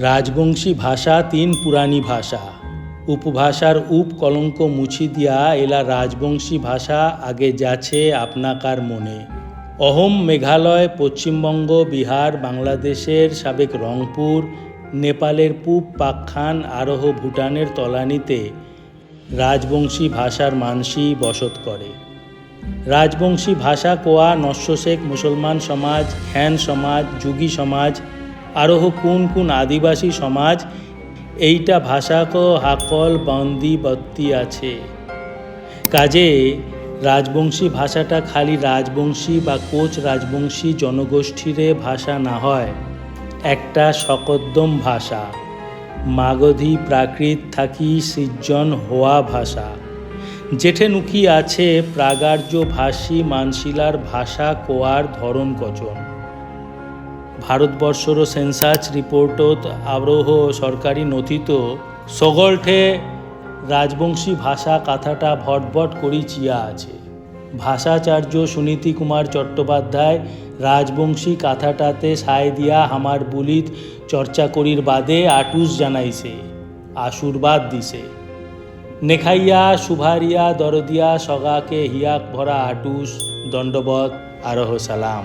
রাজবংশী ভাষা তিন পুরাণী ভাষা। উপভাষার উপ কলঙ্ক মুছি দিয়া এলা রাজবংশী ভাষা আগে যাচ্ছে আপনাকার মনে। অহম মেঘালয়, পশ্চিমবঙ্গ, বিহার, বাংলাদেশের সাবেক রংপুর, নেপালের পূব পাকখান, আরোহ ভুটানের তলানিতে রাজবংশী ভাষার মানসী বসত করে। রাজবংশী ভাষা কোয়া নস্য শেখ মুসলমান সমাজ, খ্যান সমাজ, যুগী সমাজ আরোহ কোন কোন আদিবাসী সমাজ, এইটা ভাষাক হাকল বন্দি বত্তি আছে। কাজে রাজবংশী ভাষাটা খালি রাজবংশী বা কোচ রাজবংশী জনগোষ্ঠীরে ভাষা না হয়, একটা সকদ্দম ভাষা। মাগধী প্রাকৃত থাকি সৃজন হওয়া ভাষা। যেঠে নুকি আছে প্রাগার্য ভাষী মানশিলার ভাষা কোয়ার ধরন কচন ভারতবর্ষর সেন্সাস রিপোর্টত আবরোহ সরকারি নথিত সগলঠে রাজবংশী ভাষা কথাটা ভটভট করি চিয়া আছে। ভাষাচার্য সুনীতি কুমার চট্টোপাধ্যায় রাজবংশী কথাটাতে সায় দিয়া হামার বুলিত চর্চা করির বাদে আটুস জানাইছে, আশীর্বাদ দিছে। নেখাইয়া, সুভারিয়া, দরদিয়া, সগাকে হিয়াক ভরা আটুস দণ্ডবত আরহ সালাম।